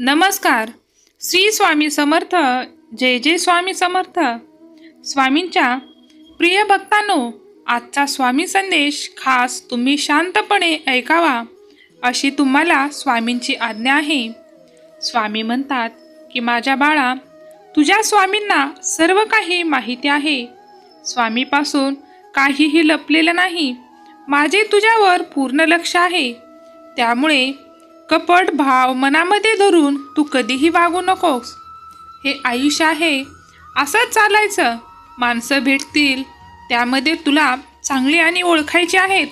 नमस्कार. श्री स्वामी समर्थ जय जय स्वामी समर्थ. स्वामींच्या प्रिय भक्तांनो आजचा स्वामी संदेश खास तुम्ही शांतपणे ऐकावा अशी तुम्हाला स्वामींची आज्ञा आहे. स्वामी म्हणतात की माझ्या बाळा तुझ्या स्वामींना सर्व काही माहिती आहे. स्वामीपासून काहीही लपलेलं नाही. माझे तुझ्यावर पूर्ण लक्ष आहे. त्यामुळे कपट भाव मनामध्ये धरून तू कधीही वागू नकोस. हे आयुष्य आहे. असंच चालायचं. माणसं भेटतील. त्यामध्ये तुला चांगली आणि ओळखायची आहेत.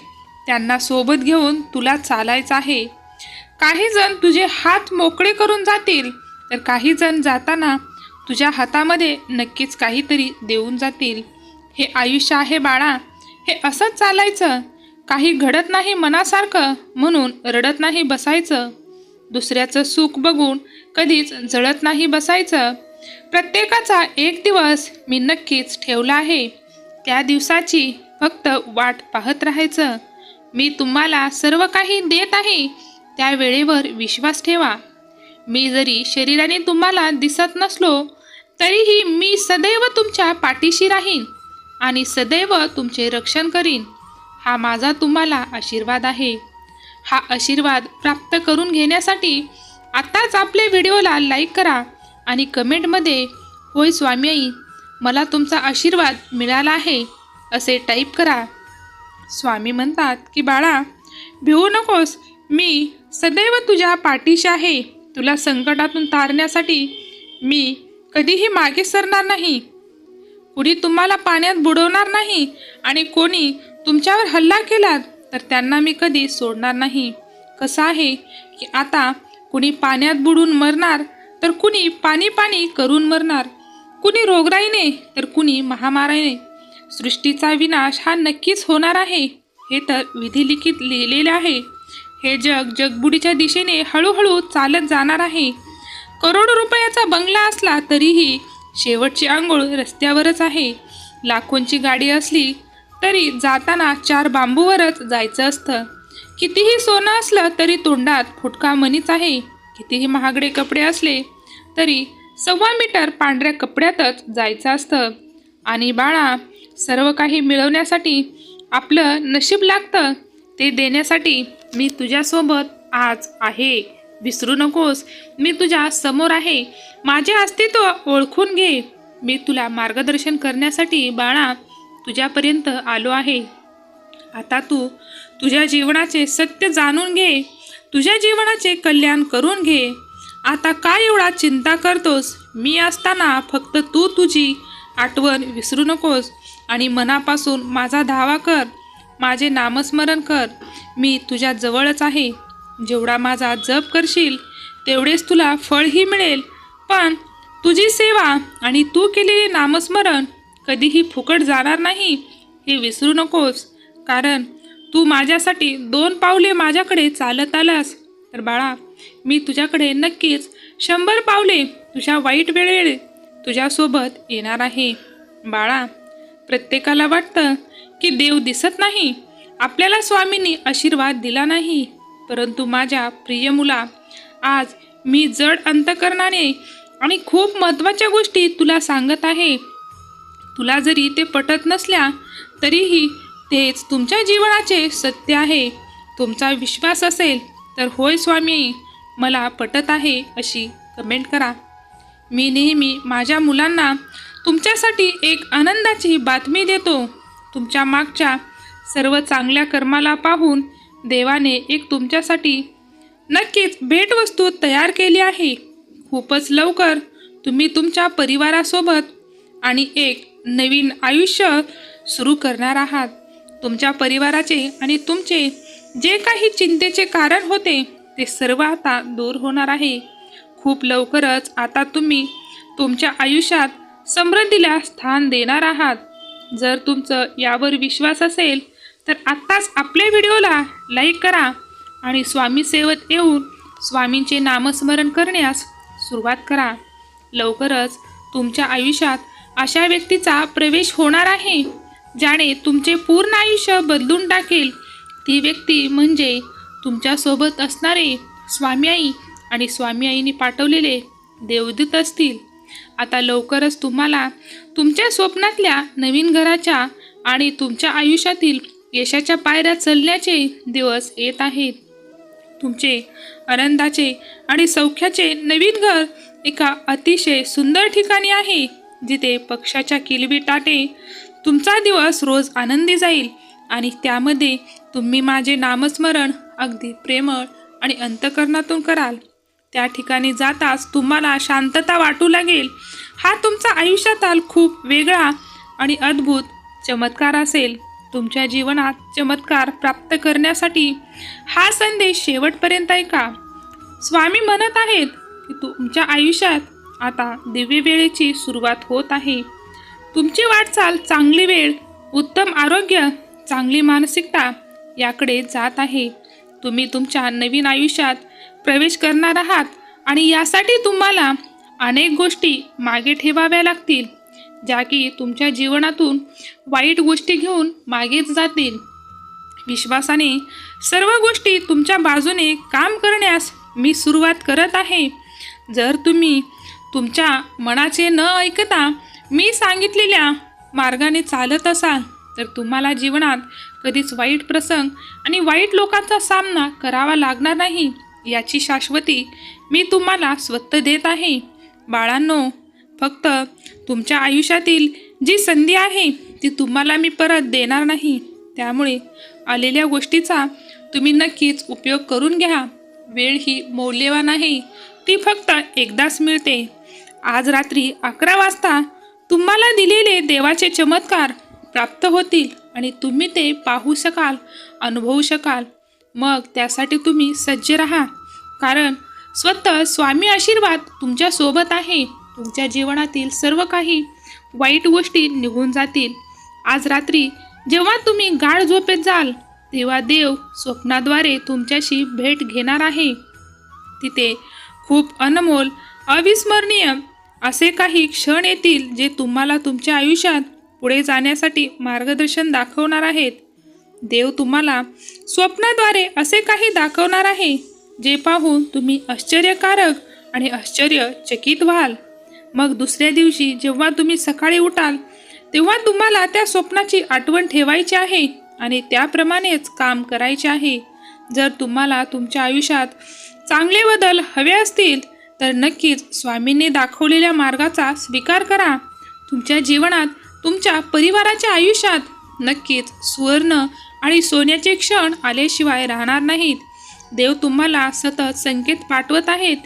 त्यांना सोबत घेऊन तुला चालायचं आहे. काही जण तुझे हात मोकळे करून जातील. तर काही जण जाताना तुझ्या हातामध्ये नक्कीच काहीतरी देऊन जातील. हे आयुष्य आहे बाळा. हे असंच चालायचं. काही घडत नाही मनासारखं म्हणून रडत नाही बसायचं. दुसऱ्याचं सुख बघून कधीच जळत नाही बसायचं. प्रत्येकाचा एक दिवस मी नक्कीच ठेवला आहे. त्या दिवसाची फक्त वाट पाहत राहायचं. मी तुम्हाला सर्व काही देत आहे. त्या वेळेवर विश्वास ठेवा. मी जरी शरीराने तुम्हाला दिसत नसलो तरीही मी सदैव तुमच्या पाठीशी राहीन आणि सदैव तुमचे रक्षण करीन. हा माझा तुम्हाला आशीर्वाद आहे. हा आशीर्वाद प्राप्त करून घेण्यासाठी आत्ताच आपल्या व्हिडिओला लाईक करा आणि कमेंटमध्ये होय स्वामी आई मला तुमचा आशीर्वाद मिळाला आहे असे टाईप करा. स्वामी म्हणतात की बाळा भिवू नकोस मी सदैव तुझ्या पाठीशी आहे. तुला संकटातून तारण्यासाठी मी कधीही मागे सरणार नाही. कुणी तुम्हाला पाण्यात बुडवणार नाही आणि कोणी तुमच्यावर हल्ला केला तर त्यांना मी कधी सोडणार नाही. कसं आहे की आता कुणी पाण्यात बुडून मरणार तर कुणी पाणी पाणी करून मरणार. कुणी रोगराईने तर कुणी महामाराने. सृष्टीचा विनाश हा नक्कीच होणार आहे हे तर विधिलिखित लिहिलेले आहे. हे जग जगबुडीच्या दिशेने हळूहळू चालत जाणार आहे. करोडो रुपयाचा बंगला असला तरीही शेवटची आंघोळ रस्त्यावरच आहे. लाखोंची गाडी असली तरी जाताना चार बांबूवरच जायचं असतं. कितीही सोनं असलं तरी तोंडात फुटका मनीच आहे. कितीही महागडे कपडे असले तरी सव्वा मीटर पांढऱ्या कपड्यातच जायचं असतं. आणि बाळा सर्व काही मिळवण्यासाठी आपलं नशीब लागतं. ते देण्यासाठी मी तुझ्यासोबत आज आहे. विसरू नकोस. मी तुझ्या समोर आहे. माझे अस्तित्व ओळखून घे. मी तुला मार्गदर्शन करण्यासाठी बाळा तुझ्यापर्यंत आलो आहे. आता तू तुझ्या जीवनाचे सत्य जाणून घे. तुझ्या जीवनाचे कल्याण करून घे. आता काय एवढा चिंता करतोस? मी असताना फक्त तू तुझी आठवण विसरू नकोस आणि मनापासून माझा धावा कर. माझे नामस्मरण कर. मी तुझ्या जवळच आहे. जेवढा माझा जप करशील तेवढेच तुला फळही मिळेल. पण तुझी सेवा आणि तू केलेले नामस्मरण कधीही फुकट जाणार नाही हे विसरू नकोस. कारण तू माझ्यासाठी दोन पावले माझ्याकडे चालत आलास. तर बाळा मी तुझ्याकडे नक्कीच शंभर पावले तुझ्या वाईट वेळेत तुझ्यासोबत येणार आहे. बाळा प्रत्येकाला वाटतं की देव दिसत नाही. आपल्याला स्वामींनी आशीर्वाद दिला नाही. परंतु माझ्या प्रिय मुला आज मी जड अंतकरणाने आणि खूप महत्त्वाच्या गोष्टी तुला सांगत आहे. तुला जरी ते पटत नसल्या तरीही तेच तुमच्या जीवनाचे सत्य आहे. तुमचा विश्वास असेल तर होय स्वामी मला पटत आहे अशी कमेंट करा. मी नेहमी माझ्या मुलांना तुमच्यासाठी एक आनंदाची बातमी देतो. तुमच्या मागच्या सर्व चांगल्या कर्माला पाहून देवाने एक तुमच्यासाठी नक्कीच भेटवस्तू तयार केली आहे. खूपच लवकर तुम्ही तुमच्या परिवारासोबत आणि एक नवीन आयुष्य सुरू करणार आहात. तुमच्या परिवाराचे आणि तुमचे जे काही चिंतेचे कारण होते ते सर्व आता दूर होणार आहे. खूप लवकरच आता तुम्ही तुमच्या आयुष्यात समृद्धीला स्थान देणार आहात. जर तुमचं यावर विश्वास असेल तर आत्ताच आपल्या व्हिडिओला लाईक करा आणि स्वामी सेवत येऊन स्वामींचे नामस्मरण करण्यास सुरुवात करा. लवकरच तुमच्या आयुष्यात अशा व्यक्तीचा प्रवेश होणार आहे ज्याने तुमचे पूर्ण आयुष्य बदलून टाकेल. ती व्यक्ती म्हणजे तुमच्यासोबत असणारे स्वामी आई आणि स्वामी आईने पाठवलेले देवदूत असतील. आता लवकरच तुम्हाला तुमच्या स्वप्नातल्या नवीन घराच्या आणि तुमच्या आयुष्यातील यशाच्या पायऱ्या चलण्याचे दिवस येत आहेत. तुमचे आनंदाचे आणि सौख्याचे नवीन घर एका अतिशय सुंदर ठिकाणी आहे जिथे पक्षाच्या किलबिटाटे तुमचा दिवस रोज आनंदी जाईल आणि त्यामध्ये तुम्ही माझे नामस्मरण अगदी प्रेमळ आणि अंतकरणातून कराल. त्या ठिकाणी जाताच तुम्हाला शांतता वाटू लागेल. हा तुमचा आयुष्यातील खूप वेगळा आणि अद्भुत चमत्कार असेल. तुमच्या जीवनात चमत्कार प्राप्त करण्यासाठी हा संदेश शेवटपर्यंत ऐका. स्वामी म्हणत आहेत की तुमच्या आयुष्यात आता दिव्य वेळेची सुरुवात होत आहे. तुमची वाटचाल चांगली वेळ उत्तम आरोग्य चांगली मानसिकता याकडे जात आहे. तुम्ही तुमच्या नवीन आयुष्यात प्रवेश करणार आहात आणि यासाठी तुम्हाला अनेक गोष्टी मागे ठेवाव्या लागतील. ज्या की तुमच्या जीवनातून वाईट गोष्टी घेऊन मागेच जातील. विश्वासाने सर्व गोष्टी तुमच्या बाजूने काम करण्यास मी सुरुवात करत आहे. जर तुम्ही तुमच्या मनाचे न ऐकता मी सांगितलेल्या मार्गाने चालत असाल तर तुम्हाला जीवनात कधीच वाईट प्रसंग आणि वाईट लोकांचा सामना करावा लागणार नाही याची शाश्वती मी तुम्हाला स्वतः देत आहे. बाळांनो फक्त तुमच्या आयुष्यातील जी संधी आहे ती तुम्हाला मी परत देणार नाही. त्यामुळे आलेल्या गोष्टीचा तुम्ही नक्कीच उपयोग करून घ्या. वेळ ही मौल्यवान आहे ती फक्त एकदाच मिळते. आज रात्री अकरा वाजता तुम्हाला दिलेले देवाचे चमत्कार प्राप्त होतील आणि तुम्ही ते पाहू शकाल अनुभवू शकाल. मग त्यासाठी तुम्ही सज्ज राहा. कारण स्वतः स्वामी आशीर्वाद तुमच्यासोबत आहे. तुमच्या जीवनातील सर्व काही वाईट गोष्टी निघून जातील. आज रात्री जेव्हा तुम्ही गाढ झोपेत जाल तेव्हा देव स्वप्नाद्वारे तुमच्याशी भेट घेणार आहे. तिथे खूप अनमोल अविस्मरणीय असे काही क्षण येतील जे तुम्हाला तुमच्या आयुष्यात पुढे जाण्यासाठी मार्गदर्शन दाखवणार आहेत. देव तुम्हाला स्वप्नाद्वारे असे काही दाखवणार आहे जे पाहून तुम्ही आश्चर्यकारक आणि आश्चर्यचकित व्हाल. मग दुसऱ्या दिवशी जेव्हा तुम्ही सकाळी उठाल तेव्हा तुम्हाला त्या स्वप्नाची आठवण ठेवायची आहे आणि त्याप्रमाणेच काम करायचे आहे. जर तुम्हाला तुमच्या आयुष्यात चांगले बदल हवे असतील तर नक्कीच स्वामींनी दाखवलेल्या मार्गाचा स्वीकार करा. तुमच्या जीवनात तुमच्या परिवाराच्या आयुष्यात नक्कीच सुवर्ण आणि सोन्याचे क्षण आल्याशिवाय राहणार नाहीत. देव तुम्हाला सतत संकेत पाठवत आहेत.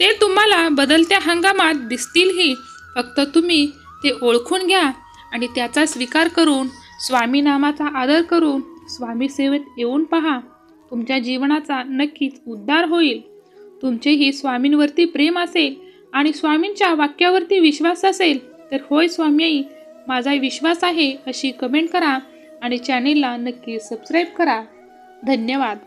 ते तुम्हाला बदलत्या हंगामात दिसतीलही. फक्त तुम्ही ते ओळखून घ्या आणि त्याचा स्वीकार करून स्वामी नामाचा आदर करून स्वामी सेवेत येऊन पहा. तुमच्या जीवनाचा नक्कीच उद्धार होईल. तुमचेही स्वामींवरती प्रेम असेल आणि स्वामींच्या वाक्यावरती विश्वास असेल तर होय स्वामी माझा विश्वास आहे अशी कमेंट करा आणि चॅनेलला नक्की सबस्क्राईब करा. धन्यवाद.